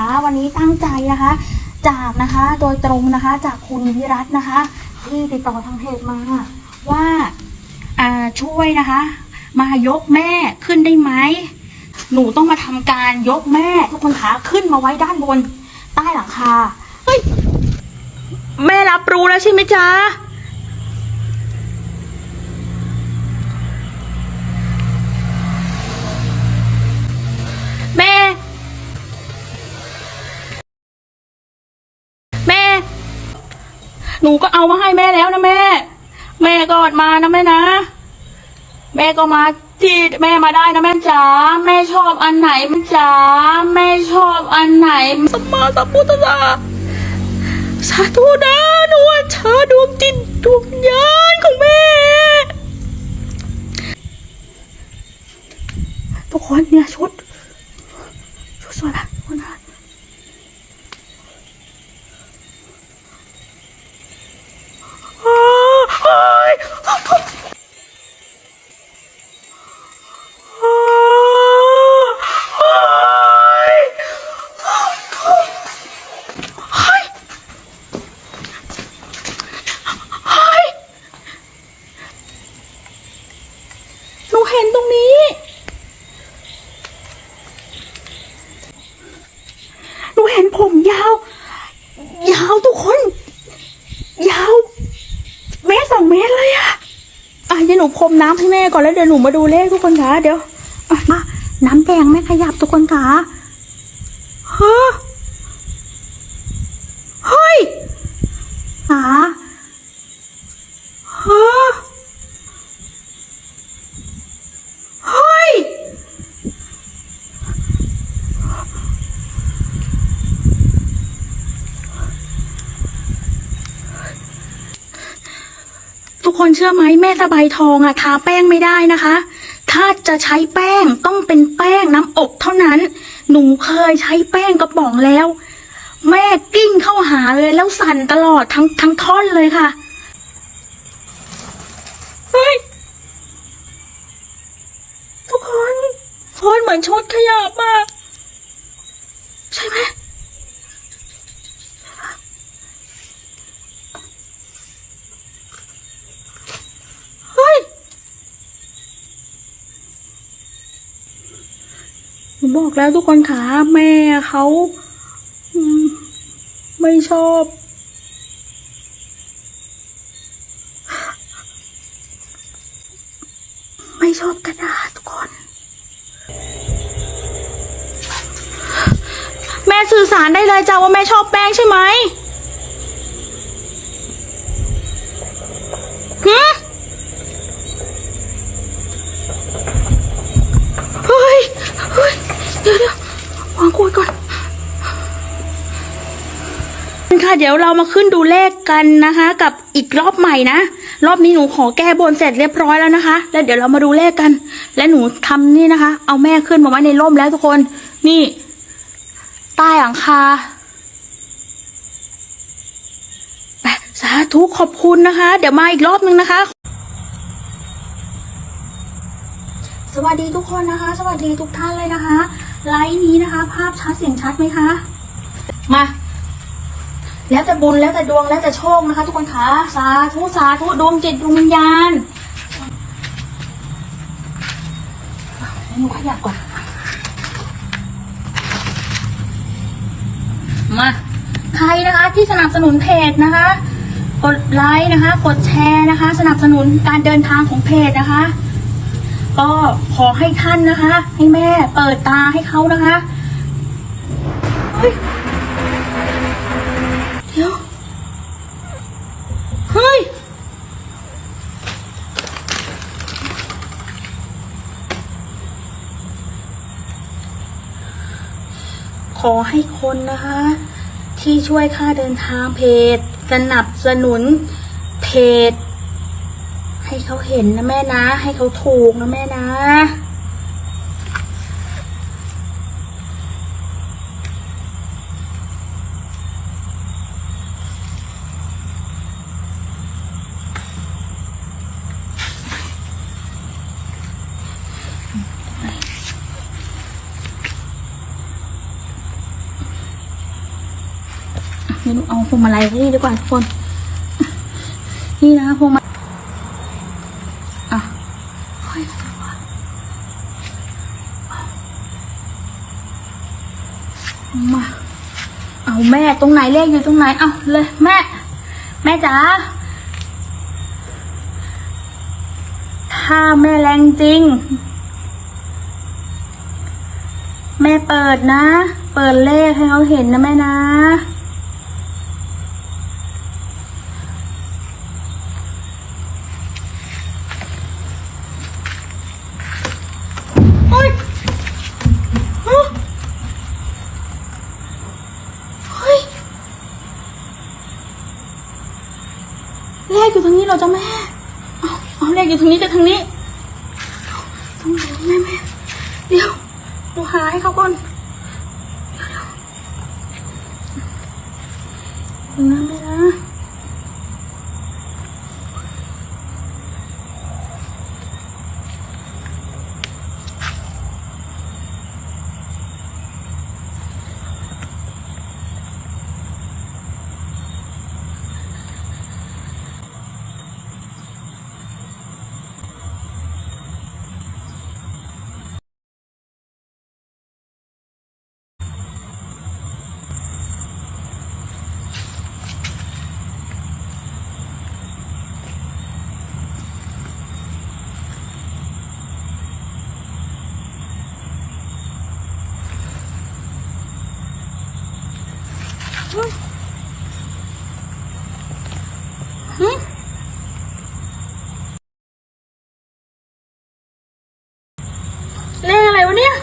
คะวันนี้ตั้งใจนะคะ จากนะคะโดยตรงนะคะจากคุณวิรัตน์นะคะ ที่ติดต่อทางเพจมาว่าอ่าช่วยนะคะ มายกแม่ขึ้นได้ไหมหนูต้องมาทำการยกแม่ทุกคนคะขึ้นมาไว้ด้านบน ใต้หลังคาเฮ้ยแม่รับรู้แล้วใช่ไหมจ๊ะ หนูก็เอามาให้แม่แล้วนะแม่ แม่กอดมานะแม่นะ แม่ก็มาที่แม่มาได้นะแม่จ๋าแม่ชอบอันไหนแม่จ๋าแม่ชอบอันไหนสมมาสัมพุทธะสาธุนะหนูอัญเชิญดวงจิตดวงญาณของแม่ทุกคนเนี่ยชุดชุดสวยนะ พรมน้ำให้แม่ก่อนแล้วเดี๋ยวหนูมาดูเลขทุกคนคะเดี๋ยวมาน้ำแดงไม่ขยับทุกคนคะ เชื่อไหมแม่สบายทองอะทาแป้งไม่ได้นะคะ ถ้าจะใช้แป้งต้องเป็นแป้งน้ำอบเท่านั้น หนูเคยใช้แป้งกระป๋องแล้ว แม่กิ้งเข้าหาเลยแล้วสั่นตลอดทั้งทั้งท่อนเลยค่ะเฮ้ยทุกคนโคนเหมือนชดขยับอะใช่ไหม บอกแล้วทุกคนคะแม่เขาไม่ชอบ ไม่ชอบกระดาษทุกคน แม่สื่อสารได้เลยจ้าว่าแม่ชอบแป้งใช่ไหมหื ค่ะ เดี๋ยวเรามาขึ้นดูเลขกันนะคะ กับอีกรอบใหม่นะ รอบนี้หนูขอแก้บนเสร็จเรียบร้อยแล้วนะคะ แล้วเดี๋ยวเรามาดูเลขกัน และหนูทำนี่นะคะ เอาแม่ขึ้นมาไว้ในร่มแล้วทุกคน นี่ ใต้หลังคาสาธุขอบคุณนะคะ เดี๋ยวมาอีกรอบนึงนะคะ สวัสดีทุกคนนะคะ สวัสดีทุกท่านเลยนะคะ ไลฟ์นี้นะคะ ภาพชัดเสียงชัดไหมคะ มา แล้วแต่บุญแล้วแต่ดวงแล้วแต่โชคนะคะ ทุกคนคะสาธุสาธุดวงจิตดวงวิญญาณหนูขยับก่อนมาใครนะคะที่สนับสนุนเพจนะคะ กดไลค์นะคะ กดแชร์นะคะ สนับสนุนการเดินทางของเพจนะคะ ก็ขอให้ท่านนะคะ ให้แม่เปิดตาให้เขานะคะเฮ้ยเดี๋ยวเฮ้ย ขอให้คนนะคะ ที่ช่วยค่าเดินทางเพจ สนับสนุนเพจ ให้เขาเห็นนะแม่นะ ให้เขาถูกนะแม่นะ ไม่รู้เอาพวงมาลัยที่นี่ดีกว่าทุกคน นี่นะพวงมาอะมาเอาแม่ตรงไหนเลขอยู่ตรงไหน เอาเลยแม่ แม่จ๋าถ้าแม่แรงจริง แม่เปิดนะ เปิดเลขให้เขาเห็นนะแม่นะ โอ๊ยฮะเฮ้ย เลขอยู่ทางนี้ เจ้าแม่เอาเอาเลขอยู่ทางนี้จะทางนี้ทางไหนแม่แม่เดี๋ยวดูหาให้เขาก่อนเดี๋ยวเดี๋ยวนะแม่นะ หึ เลขอะไรวะเนี่ย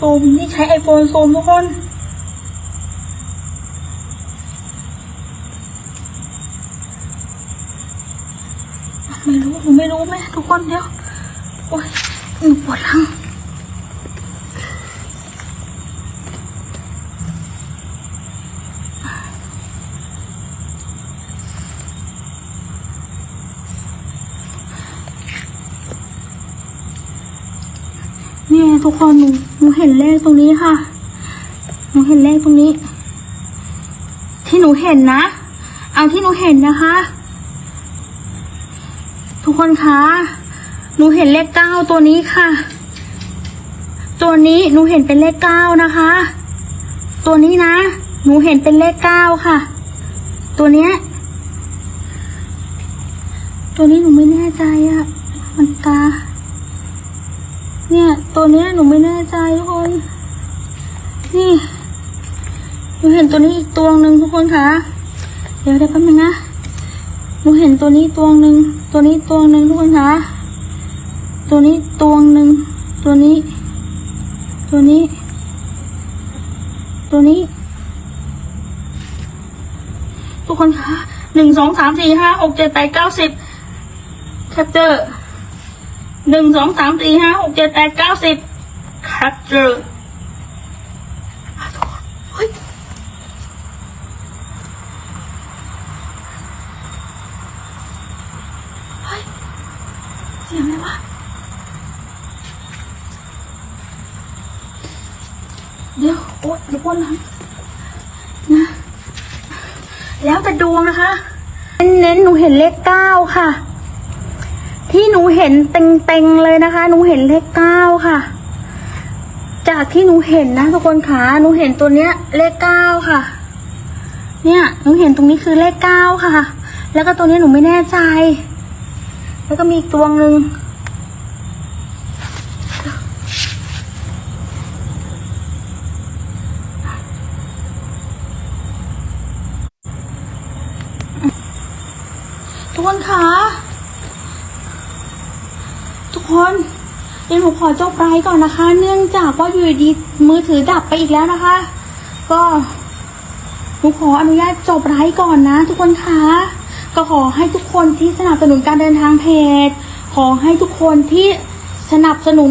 ซูมนี่ใช้ไอโฟนซูมทุกคน ไม่รู้ หนูไม่รู้แม่ทุกคนเดี๋ยวโอ๊ยหนูปวดหลังนี่ทุกคนหนูหนูเห็นเลขตรงนี้ค่ะ หนูเห็นเลขตรงนี้ ที่หนูเห็นนะ เอาที่หนูเห็นนะคะ ทุกคนคะ หนูเห็นเลขเก้าตัวนี้ค่ะ ตัวนี้หนูเห็นเป็นเลขเก้านะคะ ตัวนี้นะ หนูเห็นเป็นเลขเก้าค่ะ ตัวเนี้ย ตัวนี้หนูไม่แน่ใจอะมันตา เนี่ย ตัวเนี้ยหนูไม่แน่ใจทุกคน นี่ หนูเห็นตัวนี้อีกตัวหนึ่งทุกคนคะ เดี๋ยวเดี๋ยวแป๊บนึงนะ หนูเห็นตัวนี้ตัวหนึ่งตัวนี้ตัวหนึ่งทุกคนคะตัวนี้ตัวหนึ่งตัวนี้ ตัวนี้ ตัวนี้ ทุกคนคะหนึ่งสองสามสี่ห้าหกเจ็ดแปดเก้าสิบแคปเจอร์หนึ่งสองสามสี่ห้าหกเจ็ดแปดเก้าสิบแคปเจอร์เฮ้ย เฮ้ย เสียงอะไรวะ เดี๋ยว โอ๊ยเดี๋ยวปวดหลังนะแล้วแต่ดวงนะคะ เน้นๆหนูเห็นเลขเก้าค่ะ ที่หนูเห็นเต็งๆเลยนะคะ หนูเห็นเลขเก้าค่ะ จากที่หนูเห็นนะทุกคนขาหนูเห็นตัวเนี้ย เลขเก้าค่ะ เนี่ยหนูเห็นตรงนี้คือเลขเก้าค่ะ แล้วก็ตัวนี้หนูไม่แน่ใจ แล้วก็มีอีกตัวหนึ่ง คนคะทุกคนเดี๋ยวหนูขอจบไลฟ์ก่อนนะคะ เนื่องจากว่าอยู่ดีมือถือดับไปอีกแล้วนะคะ ก็หนูขออนุญาตจบไลฟ์ก่อนนะ ทุกคนคะก็ขอให้ทุกคนที่สนับสนุนการเดินทางเพจ ขอให้ทุกคนที่สนับสนุน